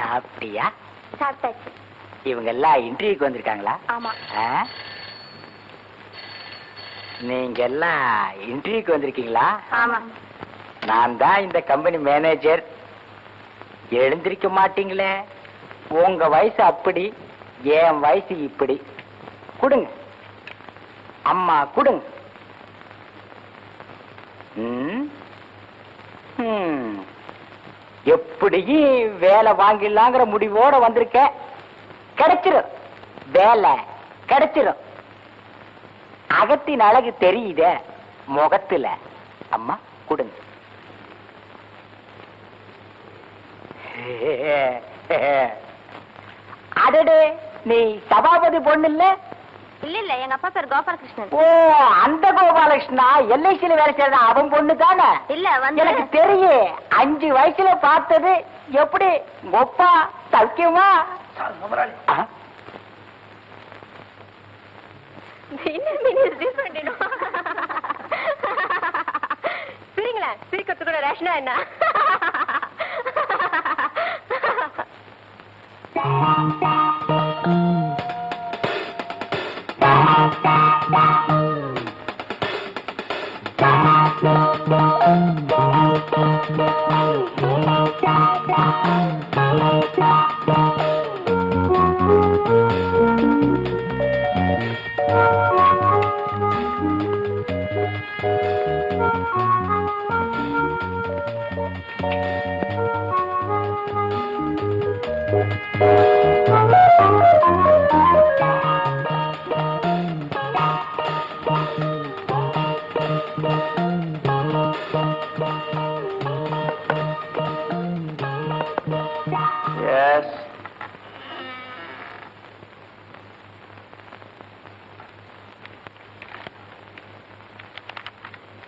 சாப்பிட்டியா? சாப்பிட்டாச்சு. இவங்க எல்லாம் இன்டர்வியூக்கு வந்திருக்காங்களா? ஆமா? நீங்க எல்லாம் இன்டர்வியூக்கு வந்திருக்கீங்களா? ஆமா. நான் தான் இந்த கம்பெனி மேனேஜர் எழுந்திருக்க மாட்டீங்களே? உங்க வயசு அப்படி என் வயசு இப்படி. கொடுங்க. அம்மா கொடுங்க. ம்? ம். எப்படியும் வேலை வாங்கிடலாங்கிற முடிவோட வந்திருக்க? கிடைச்சிரும். வேலை கிடைச்சிரும். அகத்தின் அழகு தெரியுதே முகத்துல. அம்மா கொடுங்க. அடடே நீ சபாபதி பொண்ணு இல்லை இல்ல இல்ல எங்க அப்பா பேர் கோபாலகிருஷ்ணன். ஓ அந்த கோபாலகிருஷ்ணா எல்ஐசியில வேலை செய்யற அவன் பொண்ணு தானே இல்ல வந்து எனக்கு தெரியும் அஞ்சு வயசுல பார்த்தது எப்படி? ஒப்பா சௌக்கியமா? ஆ? சிரிங்களேன் சிரிக்கிறது கூட ரேஷனா என்ன? Thank you. Yes.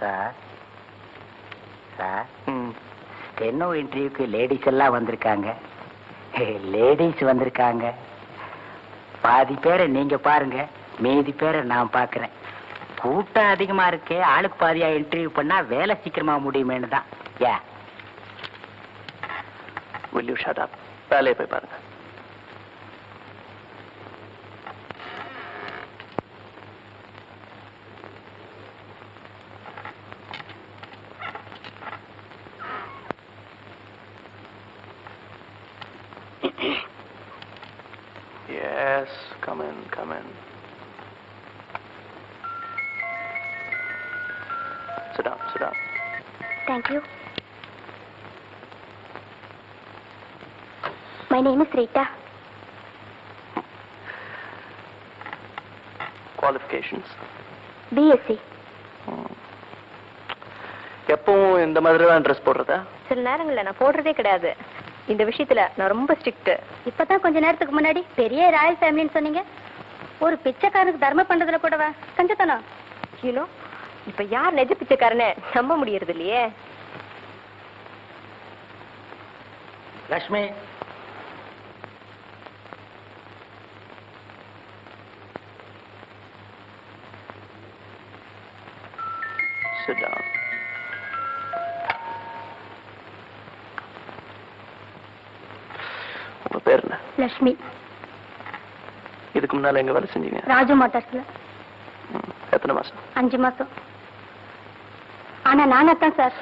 Sir sir steno இன்டர்வியூக்கு லேடிஸ் எல்லாம் வந்திருக்காங்க. லேடிஸ் வந்திருக்காங்க. பாதி பேரை நீங்க பாருங்க. மீதி பேரை நான் பார்க்கறேன் கூட்டம் அதிகமா இருக்கே ஆளுக்கு பாதியா இன்டர்வியூ பண்ணா வேலை சீக்கிரமா முடியுமேனு தான். ஏ will you shut up? வேலையை போய் பாருங்க yes come in come in sit down sit down thank you My name is Rita qualifications? BSc எப்பவும் இந்த மாதிரி தான் ட்ரெஸ் போடுறதா? சில நேரங்கள்ல நான் போடுறதே கிடையாது. இந்த விஷயத்துல நான் ரொம்ப ஸ்ட்ரிக்ட் இப்பதான் கொஞ்ச நேரத்துக்கு முன்னாடி பெரிய ராயல் ஃபேமிலின்னு சொன்னீங்க. ஒரு பிச்சைக்காரனுக்கு தர்மம் பண்றதுல கூடவா கஞ்சத்தனம். கிலோ இப்ப யார் நெஜ பிச்சைக்காரனே நம்ப முடியறது இல்லையே லக்ஷ்மி sit down உங்க பேர் என்ன? லட்சுமி இதுக்கு முன்னால எங்க வேலை செஞ்சீங்க? ராஜு மோட்டார்ஸ்ல ம், எத்தனை மாசம்? அஞ்சு மாசம். ஆனா நானா தான் சார்.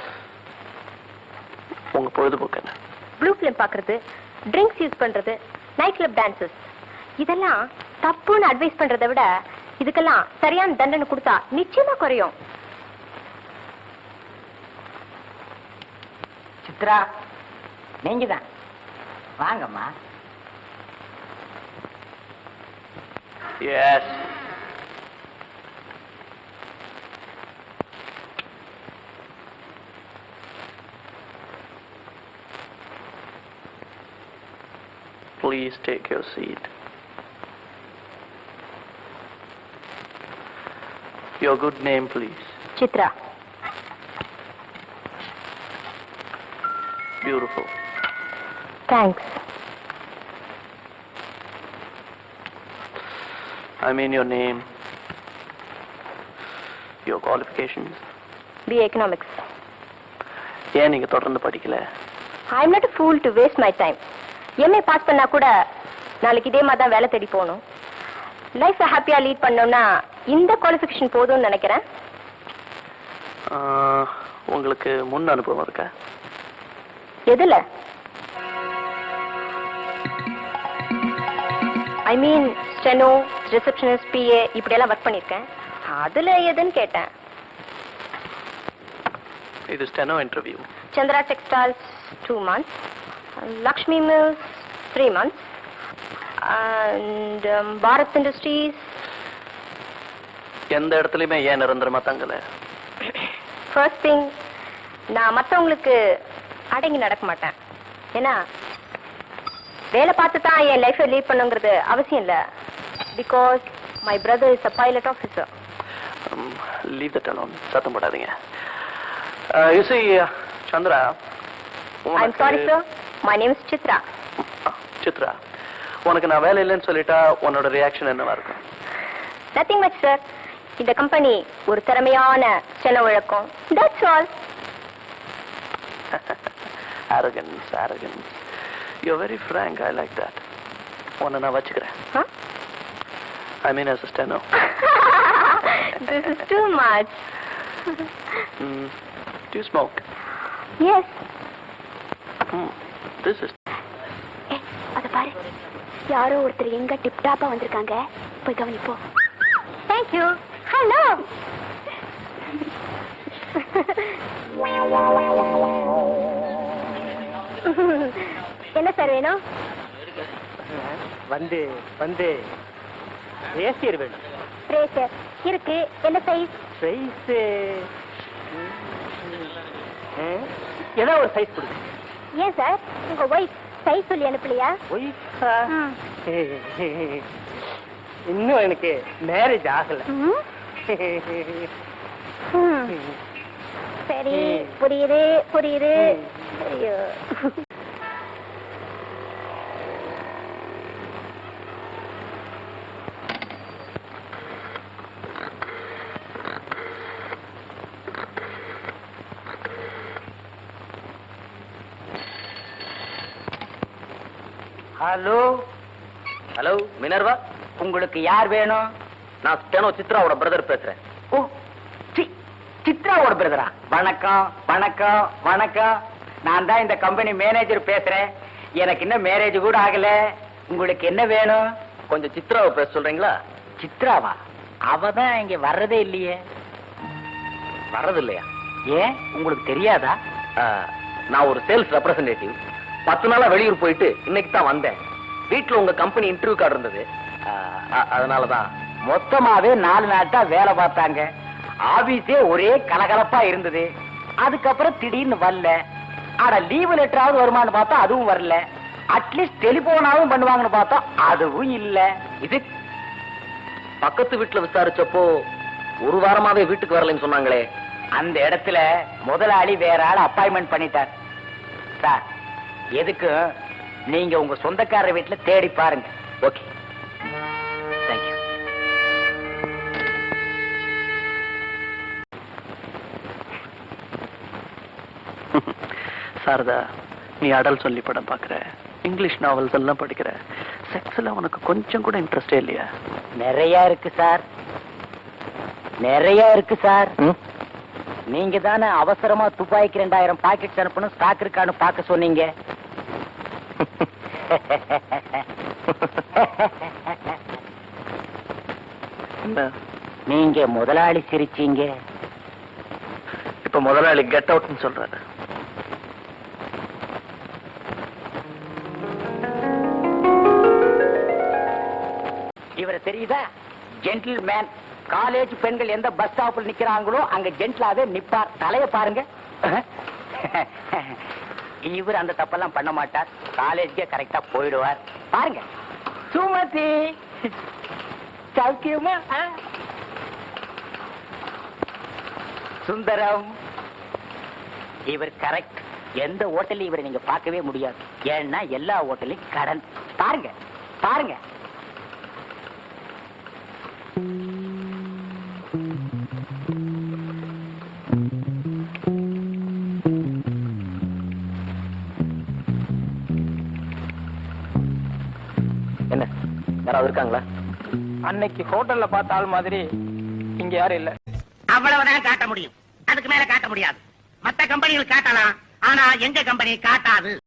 உங்க பொழுதுபோக்கு என்ன? ப்ளூ ஃபிலிம் பார்க்கறது ட்ரிங்க்ஸ் யூஸ் பண்றது நைட் கிளப் டான்சஸ் இதெல்லாம் தப்புன்னு அட்வைஸ் பண்றதை விட இதுக்கெல்லாம் சரியான தண்டனை கொடுத்தா நிச்சயமா குறையும். சித்ரா நீங்க தான் வாங்கம்மா yes Please take your seat. Your good name, please. Chitra Beautiful. Thanks I mean your name, your qualifications. B economics ஏன் நீங்க தொடர்ந்து படிக்கல? I am not fool to waste my time MA pass பண்ணா கூட நாளைக்கு இதே மாதிரி தான் வேலை தேடி போகணும். லைஃப்பை ஹாப்பியா லீட் பண்ணோம்னா இந்த குவாலிஃபிகேஷன் போதும்னு நினைக்கிறேன். உங்களுக்கு முன் அனுபவம் இருக்கா? எதுல? I mean steno receptionist PA இப்படியெல்லாம் ஒர்க் பண்ணியிருக்கேன். அதுல எதுன்னு கேட்டேன். இது steno interview Chandra textiles two months Lakshmi mills three months and Bharat industries எந்த இடத்துலையுமே ஏன் நிரந்தரமா தங்கல? ஃபர்ஸ்ட் திங் நான் மற்றவங்களுக்கு அடங்கி நடக்க மாட்டேன். ஏன்னா வேலை பார்த்து தான் என் லைஃப்பை லீட் பண்ணுங்கிறது அவசியம் இல்லை. Because my brother is a pilot officer leave that alone சத்தம் போடாதீங்க. You see Chandra I'm sorry sir my name is Chitra Chitra உனக்கு நான் வேலை இல்லைன்னு சொல்லிட்டா உன்னோட ரியாக்ஷன் என்னவா இருக்கும்? நத்திங் மச் சார் இந்த கம்பெனி ஒரு திறமையான செலவு இழக்கும் that's all arrogance arrogance you're very frank i like that உன்னை நான் வச்சுக்கிறேன் I mean as a steno this is too much mm, do you smoke yes mm, this is அத பாரு யாரோ ஒருத்தர் எங்க டிப் டாப்பா வந்திருக்காங்க போய் கவனிப்போ தேங்க் யூ ஹலோ என்ன சார் வேணும்? வந்து வந்து. ஏசியர் வேணும். ரேசர் இருக்கு. என்ன சைஸ் சைஸ் ஏதோ ஒரு சைஸ் கொடுங்க. ஏன் சார்? உங்க ஒய்ஃப் சைஸ் சொல்லி அனுப்பலையா? ஒய்ஃபா இன்னும் எனக்கு மேரேஜ் ஆகல. சரி புரியுது புரியுது. ஐயோ. ஹலோ? Hello Minerva? உங்களுக்கு யார் வேணும்? நான் ஸ்டெனோ சித்ராவோட பிரதர் பேசுறேன். ஓ சி சித்ராவோட பிரதரா? வணக்கம் வணக்கம் வணக்கம். நான் தான் இந்த கம்பெனி மேனேஜர் பேசுறேன். எனக்கு இன்னும் மேரேஜ் கூட ஆகல. உங்களுக்கு என்ன வேணும்? கொஞ்சம் சித்ராவை பேச சொல்றீங்களா? சித்ராவா? அவ தான் இங்க வர்றதே இல்லையே. வர்றது இல்லையா ஏன்? உங்களுக்கு தெரியாதா? நான் ஒரு சேல்ஸ் ரெப்ரசன்டேட்டிவ் பத்து நாளா வெளியூர் போயிட்டு இன்னைக்கு தான் வந்தேன். வீட்டுல உங்க கம்பெனி இன்டர்வியூ கார்டு இருந்தது. அதனாலதான் மொத்தமாவே நாலு நாட்டா வேலை பார்த்தாங்க. ஆபீஸே ஒரே கலகலப்பா இருந்தது. அதுக்கப்புறம் திடீர்னு வரல. ஆனா லீவு லெட்டராவது வருமான்னு பார்த்தா அதுவும் வரல. அட்லீஸ்ட் டெலிபோனாவும் பண்ணுவாங்கன்னு பார்த்தா அதுவும் இல்ல. இது பக்கத்து வீட்டுல விசாரிச்சப்போ ஒரு வாரமாவே வீட்டுக்கு வரலைன்னு சொன்னாங்களே. அந்த இடத்துல முதலாளி வேற ஆள் அப்பாயின்மெண்ட் பண்ணிட்டார். சார் எதுக்கு? நீங்க உங்க சொந்தக்காரர் வீட்டுல தேடி பாருங்க. ஓகே சாரதா நீ அடல் சொல்லி படம் பார்க்குற இங்கிலீஷ் நாவல்ஸ் எல்லாம் படிக்கிற. செக்ஸில் உனக்கு கொஞ்சம் கூட இன்ட்ரெஸ்டே இல்லையா? நிறைய இருக்கு சார். நிறைய இருக்கு சார். நீங்க தானே அவசரமா துப்பாக்கி ரெண்டாயிரம் பாக்கெட்ஸ் அனுப்பணும் ஸ்டாக் இருக்கான்னு பார்க்க சொன்னீங்க. நீங்க முதலாளி சிரிச்சீங்க. இப்ப முதலாளி கெட் அவுட்னு சொல்றாரு. தெரியுதா ஜென்டில் மேன் காலேஜ் பெண்கள் எந்த பஸ் ஸ்டாப்ல நிக்கிறாங்களோ அங்க ஜென்டிலாவே நிப்பார். தலைய பாருங்க. இவர் அந்த தப்பெல்லாம் பண்ண மாட்டார். காலேஜ்க்கே கரெக்டா போயிடுவார். பாருங்க. சுமதி. சௌக்கியமா? சுந்தரம். இவர் கரெக்ட் எந்த ஹோட்டலையும் இவரை நீங்க பார்க்கவே முடியாது. ஏன்னா எல்லா ஹோட்டலையும் கடன். பாருங்க. பாருங்க. இருக்காங்களா? அன்னைக்கு ஹோட்டல்ல பார்த்த ஆள் மாதிரி இங்க யாரும் இல்ல. அவ்வளவுதான் காட்ட முடியும். அதுக்கு மேல காட்ட முடியாது. மத்த கம்பெனிகள் காட்டலாம். ஆனா எங்க கம்பெனி காட்டாது?